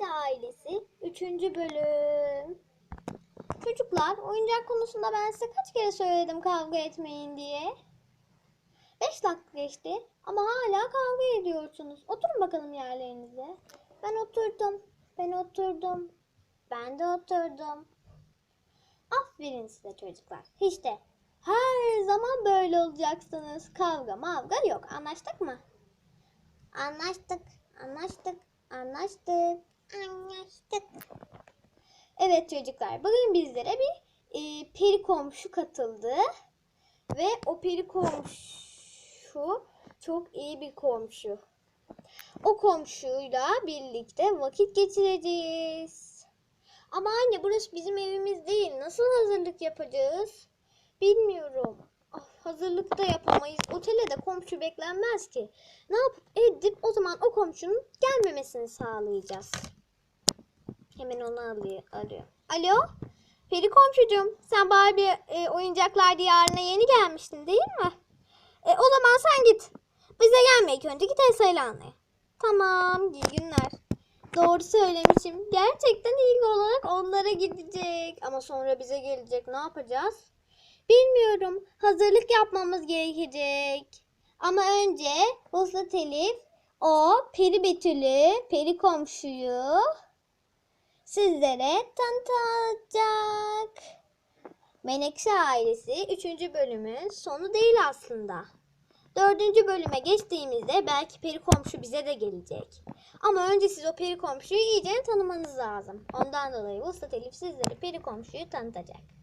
Menekşe ailesi 3. bölüm. Çocuklar oyuncak konusunda ben size kaç kere söyledim kavga etmeyin diye. 5 dakika geçti ama hala kavga ediyorsunuz. Oturun bakalım yerlerinize. Ben oturdum. Ben oturdum. Ben de oturdum. Aferin size çocuklar. Hiç de her zaman böyle olacaksınız. Kavga mavga yok. Anlaştık mı? Anlaştık. Anlaştık. Anlaştık. Evet çocuklar. Bugün bizlere bir e, peri komşu katıldı. Ve o peri komşu çok iyi bir komşu. O komşuyla birlikte vakit geçireceğiz. Ama anne burası bizim evimiz değil. Nasıl hazırlık yapacağız? Bilmiyorum. Ah, hazırlık da yapamayız. Otele de komşu beklenmez ki. Ne yapıp edip o zaman o komşunun gelmemesini sağlayacağız. Hemen onu alıyor. arıyor. Alo? Peri komşucuğum sen Barbie e, oyuncaklar diyarına yeni gelmiştin değil mi? E, o zaman sen git. Bize gelme ilk önce git Esra'yla anlaya. Tamam iyi günler. Doğru söylemişim. Gerçekten ilk olarak onlara gidecek. Ama sonra bize gelecek. Ne yapacağız? Bilmiyorum. Hazırlık yapmamız gerekecek. Ama önce Vuslat Elif o peri betülü, peri komşuyu sizlere tanıtacak. Menekşe ailesi 3. bölümün sonu değil aslında. Dördüncü bölüme geçtiğimizde belki peri komşu bize de gelecek. Ama önce siz o peri komşuyu iyice tanımanız lazım. Ondan dolayı Vuslat Elif sizlere peri komşuyu tanıtacak.